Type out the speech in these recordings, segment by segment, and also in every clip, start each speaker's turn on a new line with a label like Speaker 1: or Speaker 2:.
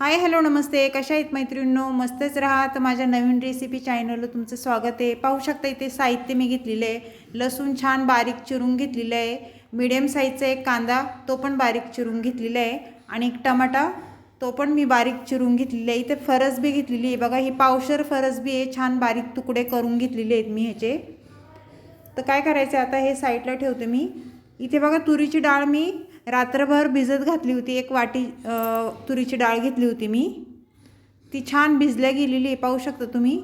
Speaker 1: Hi hello नमस्ते. कशा आहेत मैत्रिणींनो? मस्तच राहा. तर माझ्या नवीन रेसिपी चॅनलला तुमचं स्वागत आहे. पाहू शकता इथे साहित्य मी घेतलेलं आहे. लसूण छान बारीक चिरून घेतलेलं आहे. मिडियम साईजचा एक कांदा तो पण बारीक चिरून घेतलेला आहे. आणि एक टमाटा तो पण मी बारीक चिरून घेतलेला आहे. इथे फरसबी घेतलेली आहे. बघा ही पावशर फरसबी आहे. छान बारीक तुकडे करून घेतलेले आहेत मी ह्याचे. तर काय करायचं आता हे साईडला ठेवते मी. इथे बघा तुरीची डाळ मी रात्रभर भिजत घातली होती. एक वाटी तुरीची डाळ घेतली होती मी. ती छान भिजल्या गेलेली आहे पाहू शकता तुम्ही.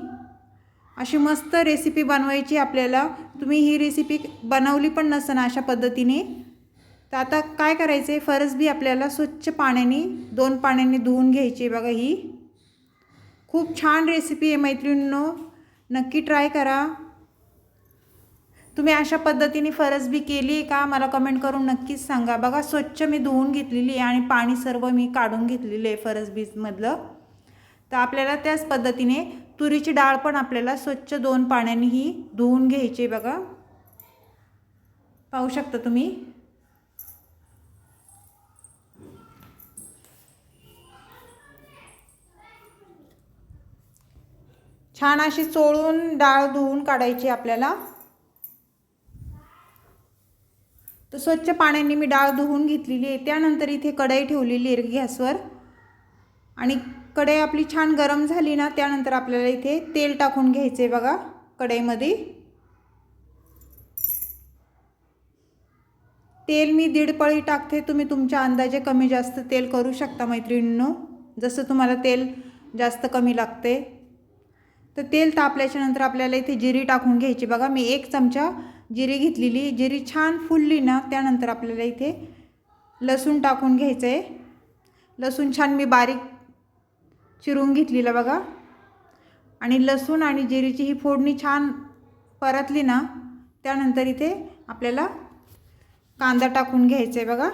Speaker 1: अशी मस्त रेसिपी बनवायची आपल्याला. तुम्ही ही रेसिपी बनवली पण नसन अशा पद्धतीने तर आता काय करायचं आहे फरस बी आपल्याला स्वच्छ पाण्याने दोन पाण्याने धुवून घ्यायची आहे बघा ही. खूप छान रेसिपी आहे मैत्रिणींनो. नक्की ट्राय करा. तुम्ही अशा पद्धतीने फरसबी केली आहे का? मला कमेंट करून नक्कीच सांगा. बघा स्वच्छ मी धुवून घेतलेली आहे आणि पाणी सर्व मी काढून घेतलेलं आहे फरसबीजमधलं तर आपल्याला त्याच पद्धतीने तुरीची डाळ पण आपल्याला स्वच्छ दोन पाण्याने ही धुवून घ्यायची आहे बघा. पाहू शकता तुम्ही? छान अशी चोळून डाळ धुवून काढायची आपल्याला तर स्वच्छ पाण्याने मी डाळ धुवून घेतलेली आहे. त्यानंतर इथे कढई ठेवलेली आहे गॅसवर. आणि कढई आपली छान गरम झाली ना त्यानंतर आपल्याला इथे तेल टाकून घ्यायचं आहे बघा कढईमध्ये. तेल मी दीड पळी टाकते तुम्ही तुमच्या अंदाजे कमी जास्त तेल करू शकता मैत्रिणींनो. जसं तुम्हाला तेल जास्त कमी लागते तर तेल तापल्याच्यानंतर आपल्याला इथे जिरी टाकून घ्यायची बघा मी एक चमचा जिरी घेतलेली जिरी छान फुलली ना त्यानंतर आपल्याला इथे लसूण टाकून घ्यायचं आहे लसूण छान मी बारीक चिरून घेतलेलं बघा. आणि लसूण आणि जिरीची ही फोडणी छान परतली ना त्यानंतर इथे आपल्याला कांदा टाकून घ्यायचा आहे बघा.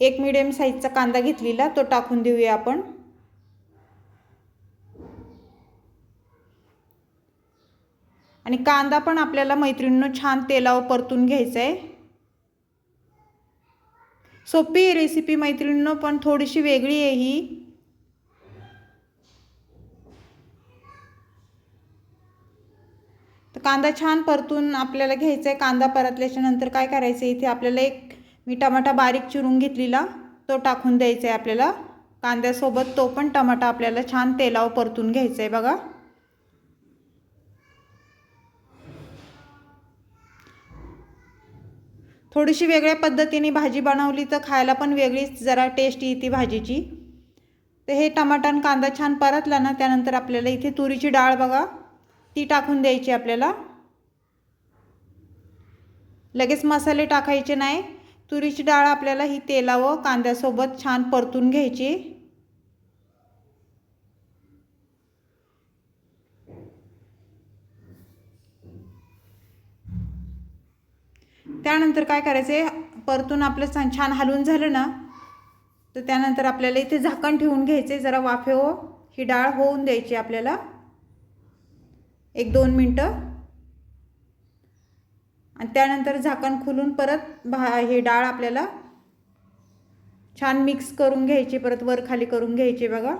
Speaker 1: एक मिडियम साईजचा कांदा घेतलेला तो टाकून देऊया आपण. आणि कांदा पण आपल्याला मैत्रिणीनं छान तेलावर परतून घ्यायचा आहे सोपी आहे रेसिपी मैत्रिणीनं पण थोडीशी वेगळी आहे ही. तर कांदा छान परतून आपल्याला घ्यायचा आहे कांदा परतल्याच्या नंतर काय करायचं इथे आपल्याला एक मी टमाटा बारीक चिरून घेतलेला तो टाकून द्यायचा आहे आपल्याला. कांद्यासोबत तो पण टमाटा आपल्याला छान तेलावर परतून घ्यायचा आहे बघा. थोडीशी वेगळ्या पद्धतीने भाजी बनवली तर खायला पण वेगळीच जरा टेस्ट येते भाजीची. तर हे टमाटा आणि कांदा छान परतला ना त्यानंतर आपल्याला इथे तुरीची डाळ बघा ती टाकून द्यायची आपल्याला. लगेच मसाले टाकायचे नाही. तुरीची डाळ आपल्याला ही तेलावं कांद्यासोबत छान परतून घ्यायची. त्यानंतर काय करायचं आहे परतून आपलं छान छान हलवून झालं ना तर त्यानंतर आपल्याला इथे झाकण ठेवून घ्यायचे जरा वाफेवर हो, ही डाळ होऊन द्यायची आपल्याला. एक दोन मिनटं. आणि त्यानंतर झाकण खुलून परत भा हे डाळ आपल्याला छान मिक्स करून घ्यायची परत वर खाली करून घ्यायची बघा.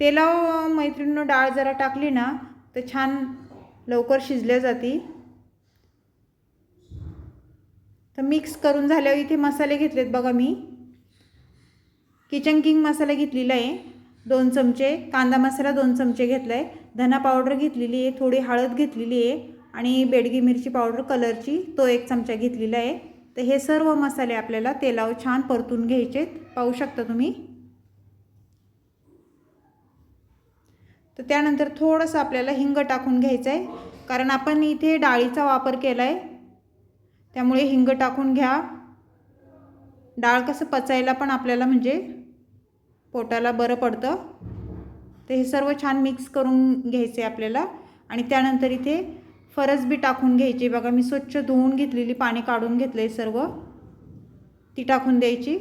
Speaker 1: तेलाव मैत्रिणीनं डाळ जरा टाकली ना तर छान लवकर शिजल्या जाती. तर मिक्स करून झाल्यावर इथे मसाले घेतलेत बघा मी. किचन किंग मसाला घेतलेला आहे. दोन चमचे कांदा मसाला दोन चमचे घेतला आहे धना पावडर घेतलेली आहे थोडी हळद घेतलेली आहे आणि बेडगी मिरची पावडर कलरची तो एक चमचा घेतलेला आहे. तर हे सर्व मसाले आपल्याला तेलावर छान परतून घ्यायचे पाहू शकता तुम्ही. तर त्यानंतर थोडंसं आपल्याला हिंग टाकून घ्यायचं आहे कारण आपण इथे डाळीचा वापर केला आहे त्यामुळे हिंग टाकून घ्या. डाळ कसं पचायला पण आपल्याला म्हणजे पोटाला बरं पडतं. तर हे सर्व छान मिक्स करून घ्यायचे आपल्याला. आणि त्यानंतर इथे फरस बी टाकून घ्यायची. बघा मी स्वच्छ धुवून घेतलेली पाणी काढून घेतलं आहे सर्व. ती टाकून द्यायची.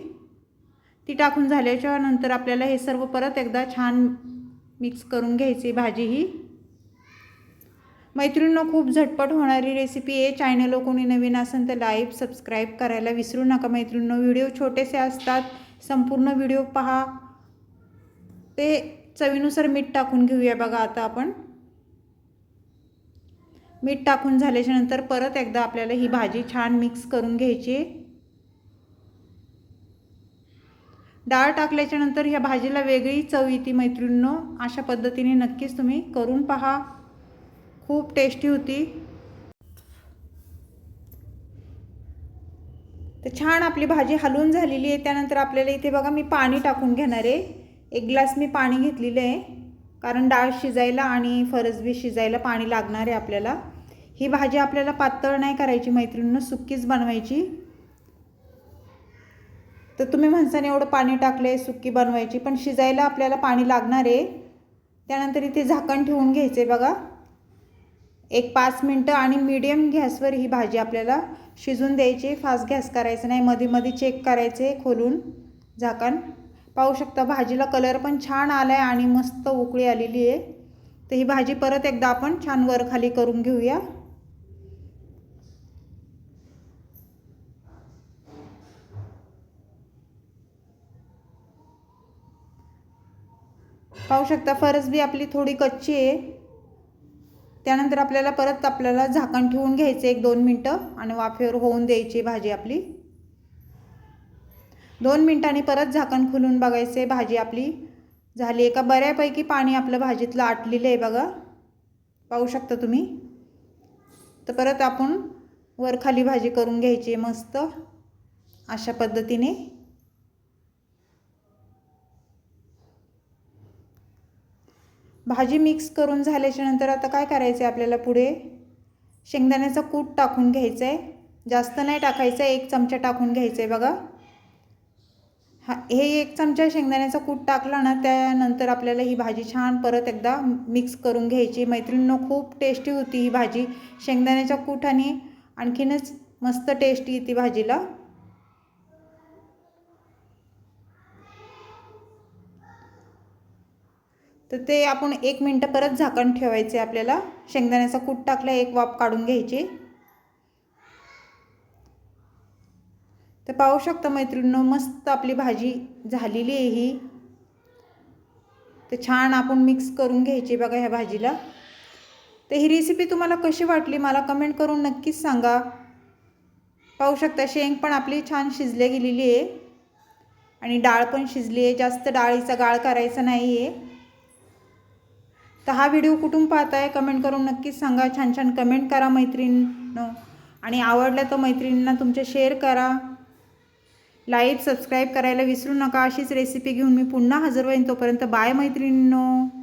Speaker 1: ती टाकून झाल्याच्यानंतर आपल्याला हे सर्व परत एकदा छान मिक्स करून घ्यायची भाजी ही. मैत्रिणींनो खूप झटपट होणारी रेसिपी आहे. चॅनल कोणी नवीन असेल तर लाईव्ह सबस्क्राईब करायला विसरू नका मैत्रिणींनो. व्हिडिओ छोटेसे असतात. संपूर्ण व्हिडिओ पहा. ते चवीनुसार मीठ टाकून घेऊया बघा आता आपण. मीठ टाकून झाल्याच्यानंतर परत एकदा आपल्याला ही भाजी छान मिक्स करून घ्यायची आहे. डाळ टाकल्याच्या नंतर ह्या भाजीला वेगळी चव येते मैत्रिणींनो. अशा पद्धतीने नक्कीच तुम्ही करून पहा. खूप टेस्टी होती. तर छान आपली भाजी हलवून झालेली आहे. त्यानंतर आपल्याला इथे बघा मी पाणी टाकून घेणार आहे. एक ग्लास मी पाणी घेतलेलं आहे. कारण डाळ शिजायला आणि फरसबी शिजायला पाणी लागणार आहे आपल्याला. ही भाजी आपल्याला पातळ नाही करायची मैत्रिणीनं सुक्कीच बनवायची. तर तुम्ही म्हणसाने एवढं पाणी टाकलं आहे सुक्की बनवायची पण शिजायला आपल्याला पाणी लागणार आहे. त्यानंतर इथे झाकण ठेवून घ्यायचं आहे बघा. एक पाच मिनटं आणि मीडियम गॅसवर ही भाजी आपल्याला शिजून द्यायची. फास्ट गॅस करायचं नाही मध्ये मध्ये चेक करायचे खोलून झाकण. पाहू शकता भाजीला कलर पण छान आला आहे आणि मस्त उकळी आलेली आहे. तर ही भाजी परत एकदा आपण छान वर खाली करून घेऊया. पाहू शकता फरस बी आपली थोडी कच्ची आहे. त्यानंतर आपल्याला परत आपल्याला झाकण ठेवून घ्यायचं एक दोन मिनटं आणि वाफेवर होऊन द्यायची भाजी आपली. दोन मिनटांनी परत झाकण खुलून बघायचं आहे भाजी आपली झाली आहे. का बऱ्यापैकी पाणी आपलं भाजीतलं आटलेलं आहे बघा. पाहू शकता तुम्ही. तर परत आपण वर खाली भाजी करून घ्यायची आहे मस्त. अशा पद्धतीने. भाजी मिक्स करून झाल्याच्यानंतर आता काय करायचं आहे आपल्याला पुढे? शेंगदाण्याचा कूट टाकून घ्यायचं आहे जास्त नाही टाकायचं आहे एक चमचा टाकून घ्यायचं आहे बघा. हा हे एक चमचा शेंगदाण्याचा कूट टाकला ना त्यानंतर आपल्याला ही भाजी छान परत एकदा मिक्स करून घ्यायची. मैत्रिणींनो खूप टेस्टी होती ही भाजी. शेंगदाण्याच्या कूटाने आणखीनच मस्त टेस्टी येते भाजीला. तर ते आपण एक मिनटं परत झाकण ठेवायचे आपल्याला. शेंगदाण्याचा कूट टाकला एक वाफ काढून घ्यायची. तर पाहू शकता मैत्रिणींनो मस्त आपली भाजी झालेली आहे ही. तर छान आपण मिक्स करून घ्यायची बघा ह्या भाजीला. तर ही रेसिपी तुम्हाला कशी वाटली मला कमेंट करून नक्कीच सांगा. पाहू शकता शेंग पण आपली छान शिजले गेलेली आहे. आणि डाळ पण शिजली आहे. जास्त डाळीचा गाळ करायचा नाही आहे तर हा व्हिडिओ कुठून पाहताय? कमेंट करून नक्कीच सांगा. छान छान कमेंट करा मैत्रिणीनं. आणि आवडल्या तर मैत्रिणींना तुमच्या शेअर करा. लाईक सबस्क्राईब करायला विसरू नका. अशीच रेसिपी घेऊन मी पुन्हा हजर होईन तोपर्यंत. बाय मैत्रिणींनो.